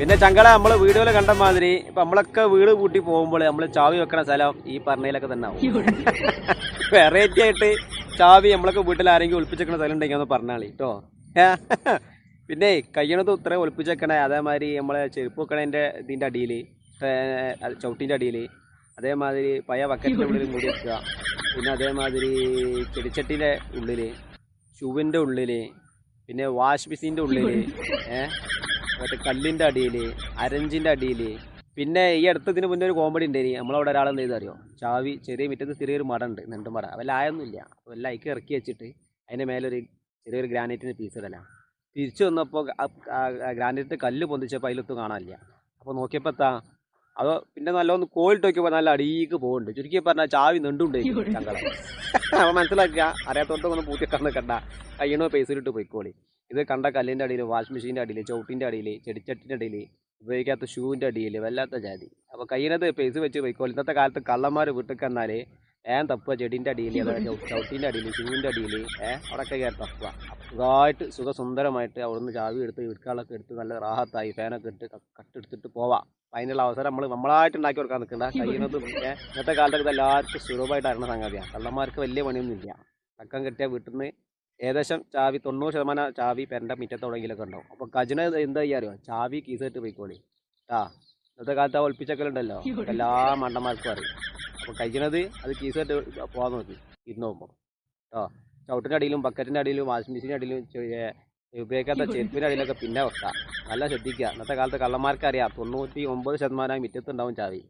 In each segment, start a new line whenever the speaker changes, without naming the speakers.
പിന്നെ ചങ്കള നമ്മൾ വീഡിയോയിൽ കണ്ട മാതിരി ഇപ്പൊ നമ്മളൊക്കെ വീട് കൂട്ടി പോകുമ്പോൾ നമ്മൾ ചാവി വെക്കണ സ്ഥലം ഈ പറഞ്ഞതിലൊക്കെ തന്നെ ആവും. വെറൈറ്റി ആയിട്ട് ചാവി നമ്മളൊക്കെ വീട്ടിൽ ആരെങ്കിലും ഒളിപ്പിച്ചേക്കണ സ്ഥലം ഉണ്ടെങ്കിൽ ഒന്ന് പറഞ്ഞാളി കേട്ടോ പിന്നെ കയ്യണത് ഉത്ര ഒളിപ്പിച്ചേക്കണേ അതേമാതിരി നമ്മളെ ചെരുപ്പ് വെക്കണതിന്റെ ഇതിന്റെ അടിയിൽ ചവിട്ടിന്റെ അടിയിൽ അതേമാതിരി പഴയ ബക്കറ്റിന്റെ ഉള്ളിൽ മൂടി വെക്കുക പിന്നെ അതേമാതിരി ചെടിച്ചട്ടിന്റെ ഉള്ളിൽ ഷൂവിന്റെ ഉള്ളിൽ പിന്നെ വാഷ് മെഷീന്റെ ഉള്ളിൽ ഏഹ് മറ്റേ കല്ലിന്റെ അടിയിൽ അരഞ്ചിന്റെ അടിയിൽ പിന്നെ ഈ അടുത്തതിന് മുന്നേ ഒരു കോമഡി ഉണ്ടായി നമ്മളവിടെ ഒരാൾ എന്ത് ചെയ്തറിയോ? ചാവി ചെറിയ മുറ്റത്ത് ചെറിയൊരു മട ഉണ്ട് നെണ്ടും മട. വല്ല ആയൊന്നുമില്ല അപ്പോൾ എല്ലാം അയക്ക് ഇറക്കി വെച്ചിട്ട് അതിന്റെ മേലൊരു ചെറിയൊരു ഗ്രാനൈറ്റിന്റെ പീസ് ഇടലാണ് തിരിച്ചു വന്നപ്പോൾ ഗ്രാനൈറ്റ് കല്ല് പൊന്തിച്ചപ്പോൾ അതിലൊത്തും കാണാനില്ല. അപ്പോൾ നോക്കിയപ്പോൾ എത്താ അതോ പിന്നെ നല്ലൊന്ന് കോയിലിട്ട് നോക്കിയപ്പോൾ നല്ല അടിയിക്ക് പോകുന്നുണ്ട് ചുരുക്കി പറഞ്ഞാൽ ചാവി നെണ്ടുണ്ട് ചങ്കളം അപ്പോൾ മനസ്സിലാക്കുക അറിയാത്തോട്ടൊന്നും പൂത്തിക്കാൻ കണ്ട. കയ്യണോ പേസിലിട്ട് പോയിക്കോളി. ഇത് കണ്ട കല്ലിന്റെ അടിയിൽ വാഷ് മെഷീന്റെ അടിയിൽ ചവിട്ടിന്റെ അടിയിൽ ചെടിച്ചട്ടിന്റെ അടിയിൽ ഉപയോഗിക്കാത്ത ഷൂവിന്റെ അടിയിൽ വല്ലാത്ത ജാതി. അപ്പോൾ കയ്യിനത് പൈസ വെച്ച് പോയിക്കോളും ഇന്നത്തെ കാലത്ത് കള്ളന്മാർ വീട്ടിൽ കന്നാൽ ഏൻ തപ്പുക ചെടിന്റെ അടിയിൽ ചവിട്ടിന്റെ അടിയിൽ ഷൂവിന്റെ അടിയിൽ ഏഹ് അവിടെയൊക്കെ കയറി തപ്പുക സുഖമായിട്ട് സുഖസുന്ദരമായിട്ട് അവിടുന്ന് ചാവി എടുത്ത് വീട്ടുകളൊക്കെ എടുത്ത് നല്ല റാഹത്തായി ഫാനൊക്കെ ഇട്ട് കട്ടെടുത്തിട്ട് പോവാം. അതിനുള്ള അവസരം നമ്മൾ നമ്മളായിട്ട് ഉണ്ടാക്കി കൊടുക്കാൻ നിൽക്കണ്ട. കഴിയുന്നത് ഇന്നത്തെ കാലത്തൊക്കെ എല്ലാവർക്കും സുലഭമായിട്ട് അറിയുന്ന സംഗതിയാണ് കള്ളന്മാർക്ക് വലിയ പണിയൊന്നും ഇല്ല തക്കം കെട്ടിയ വീട്ടിൽ നിന്ന് ഏകദേശം ചാവി തൊണ്ണൂറ് ശതമാനം ചാവി പെരന്റെ മുറ്റത്തോടെങ്കിലൊക്കെ ഉണ്ടാവും. അപ്പോൾ ഖജന എന്താ ചെയ്യാറിയോ ചാവി കീസിട്ട് പോയിക്കോളി. ആ ഇന്നത്തെ കാലത്ത് ആ ഒളിപ്പിച്ചക്കലുണ്ടല്ലോ എല്ലാ മണ്ടന്മാർക്കും അറിയും. അപ്പോൾ കഴിക്കണത് അത് കീസിട്ട് പോകാൻ നോക്കി. ഇരുന്ന് പോകുമ്പോൾ കേട്ടോ ചവിട്ടിന്റെ അടിയിലും ബക്കറ്റിന്റെ അടിയിലും വാഷിംഗ് മെഷീന്റെ അടിയിലും ഉപയോഗിക്കാത്ത ചെരുപ്പിന്റെ അടിയിലൊക്കെ പിന്നെ വെക്കാം. നല്ല ശ്രദ്ധിക്കുക ഇന്നത്തെ കാലത്ത് കള്ളന്മാർക്കറിയാം. തൊണ്ണൂറ്റി ഒമ്പത് ശതമാനം മുറ്റത്തുണ്ടാവും ചാവി.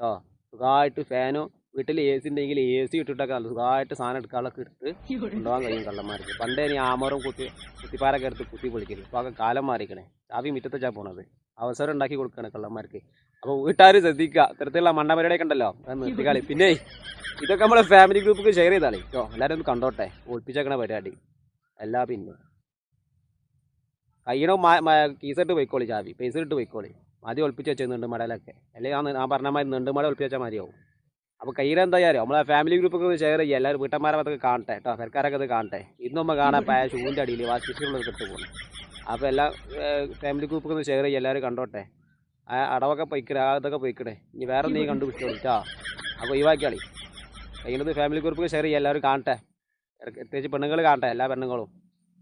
കേട്ടോ സുഖമായിട്ട് ഫാനും വീട്ടിൽ എ സി ഉണ്ടെങ്കിൽ എ സി ഇട്ടിട്ടൊക്കെ സുഖമായിട്ട് സാധനം എടുക്കാനൊക്കെ എടുത്ത് കൊണ്ടുപോകാൻ കഴിയും കള്ളന്മാർക്ക്. പണ്ടേ ഇനി ആമറും കുത്തി കുത്തിപ്പാരൊക്കെ എടുത്ത് കുത്തി പൊളിക്കരുത് ഇപ്പോൾ ഒക്കെ കാലം മാറിക്കണേ. ചാവി മുറ്റത്തെ പോണത്. അവസരം ഉണ്ടാക്കി കൊടുക്കണേ കള്ളന്മാർക്ക്. അപ്പോൾ വീട്ടുകാർ ശ്രദ്ധിക്കുക. ഇത്തരത്തിലുള്ള മണ്ടപരിപാടിയൊക്കെ ഉണ്ടല്ലോ? അത് നിർത്തിക്കാളി. പിന്നെ ഇതൊക്കെ നമ്മളെ ഫാമിലി ഗ്രൂപ്പൊക്കെ ഷെയർ ചെയ്താളി. കേട്ടോ എല്ലാവരും ഒന്ന് കണ്ടോട്ടെ. ഒളിപ്പിച്ചേക്കണ പരിപാടി. എല്ലാ പിന്നെ. കയ്യണോ കീസെട്ട് പോയിക്കോളി ചാവി. പൈസ ഇട്ട് പോയിക്കോളി. ആദ്യം ഒളിപ്പിച്ച് വെച്ചു നെണ്ട് മടലൊക്കെ അല്ലെങ്കിൽ ഞാൻ പറഞ്ഞ മാതിരി നെണ്ട് മട ഒളിപ്പിച്ച് വെച്ചാൽ മതിയാവും. അപ്പോൾ കയ്യിൽ എന്താ ചെയ്യാറോ നമ്മളെ ഫാമിലി ഗ്രൂപ്പൊക്കെ ഒന്ന് ഷെയർ ചെയ്യുക. എല്ലാവരും വീട്ടന്മാരെ അതൊക്കെ കാണട്ടെ കേട്ടോ. സർക്കാരൊക്കെ അത് കാണട്ടെ. ഇന്ന് നമ്മൾ കാണാൻ പായ ഷൂവിന്റെ അടിയിൽ മെഷീനുള്ളത് കിട്ടു പോകുന്നു അപ്പോൾ എല്ലാ ഫാമിലി ഗ്രൂപ്പൊക്കെ ഒന്ന് ഷെയർ ചെയ്യുക. എല്ലാവരും കണ്ടോട്ടെ. ആ അടവൊക്കെ പൊയ്ക്കണേ. ആ ഇതൊക്കെ പൊയ്ക്കണേ. ഇനി വേറെ നീ കണ്ടുപിടിച്ചോട്ടാ അപ്പോൾ ഒഴിവാക്കിയാളി കഴിയുന്നത് ഫാമിലി ഗ്രൂപ്പൊക്കെ ഷെയർ ചെയ്യുക. എല്ലാവരും കാണട്ടെ. പ്രത്യേകിച്ച് പെണ്ണുങ്ങൾ കാണട്ടെ. എല്ലാ പെണ്ണുങ്ങളും.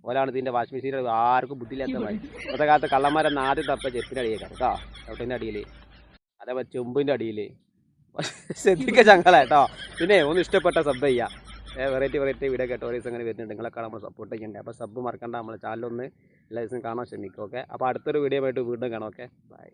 ഓലാണ് ഇതിന്റെ വാഷിംഗ് മെഷീൻ ആർക്കും ബുദ്ധിയില്ലാത്ത മതി ഇന്നത്തെ കാലത്ത് കള്ളന്മാരെന്ന് ആദ്യം തപ്പ ചെപ്പിന്റെ അടിയേക്കാം കേട്ടോ. ചവിട്ടിന്റെ അടിയിൽ അതേപോലെ ചെമ്പിന്റെ അടിയിൽ ശ്രദ്ധിക്കുക ചങ്ങള പിന്നെ ഒന്ന് ഇഷ്ടപ്പെട്ട സബ് ചെയ്യുക വെറൈറ്റി വെറൈറ്റി വീഡിയോ കേട്ടോ ദിവസം അങ്ങനെ വരുന്നുണ്ട്. നിങ്ങളൊക്കെ നമ്മൾ സപ്പോർട്ട് ചെയ്യണ്ടേ. അപ്പോൾ സബ് മറക്കണ്ട നമ്മളെ. ചാനലൊന്ന് എല്ലാ ദിവസവും കാണാൻ ശ്രമിക്കും ഓക്കെ അപ്പോൾ അടുത്തൊരു വീഡിയോ ആയിട്ട് വീണ്ടും കാണാം ഓക്കെ ബൈ